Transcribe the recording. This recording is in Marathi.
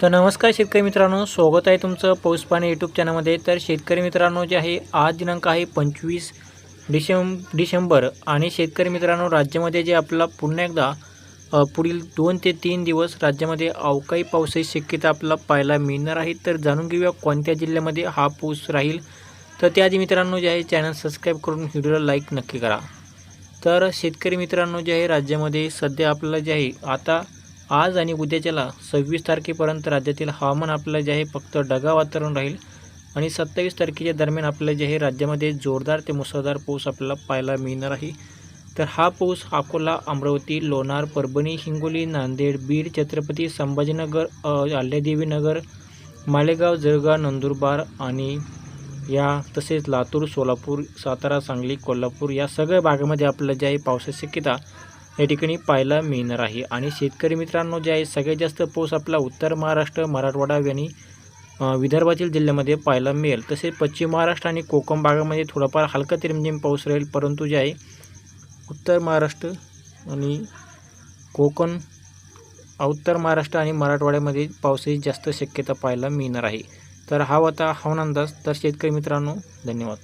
तर नमस्कार शेतकरी मित्रांनो स्वागत आहे तुमचं पाऊस पाणी यूट्यूब चॅनलमध्ये तर शेतकरी मित्रांनो जे आहे आज दिनांक आहे पंचवीस डिसेंब डिसेंबर आणि शेतकरी मित्रांनो राज्यामध्ये जे आपला पुन्हा एकदा पुढील दोन ते तीन दिवस राज्यामध्ये अवकाळी पावसाची शक्यता आपल्याला पाहायला मिळणार आहे. तर जाणून घेऊया कोणत्या जिल्ह्यामध्ये हा पाऊस राहील. तर त्याआधी मित्रांनो जे आहे चॅनल सबस्क्राईब करून व्हिडिओला लाईक नक्की करा. तर शेतकरी मित्रांनो जे आहे राज्यामध्ये सध्या आपल्याला जे आहे आता आज आणि उद्याच्याला सव्वीस तारखेपर्यंत राज्यातील हवामान आपल्याला जे आहे फक्त ढगा वातावरण राहील आणि सत्तावीस तारखेच्या दरम्यान आपल्याला जे आहे राज्यामध्ये जोरदार ते मुसळधार पाऊस आपल्याला पाहायला मिळणार आहे. तर हा पाऊस अकोला अमरावती लोणार परभणी हिंगोली नांदेड बीड छत्रपती संभाजीनगर अ, अहिल्यादेवीनगर मालेगाव जळगाव नंदुरबार आणि या तसेच लातूर सोलापूर सातारा सांगली कोल्हापूर या सगळ्या भागामध्ये आपल्याला जे आहे पावसाची शक्यता या ठिकाणी पाहायला मिळणार आहे. आणि शेतकरी मित्रांनो जे आहे सगळ्यात जास्त पाऊस आपला उत्तर महाराष्ट्र मराठवाडा आणि विदर्भातील जिल्ह्यामध्ये पाहायला मिळेल. तसेच पश्चिम महाराष्ट्र आणि कोकण भागामध्ये थोडाफार हलका ते रिमझिम पाऊस राहील. परंतु जे आहे उत्तर महाराष्ट्र आणि कोकण उत्तर महाराष्ट्र आणि मराठवाड्यामध्ये पावसाची जास्त शक्यता पाहायला मिळणार आहे. तर हा होता हवामान अंदाज. तर शेतकरी मित्रांनो धन्यवाद.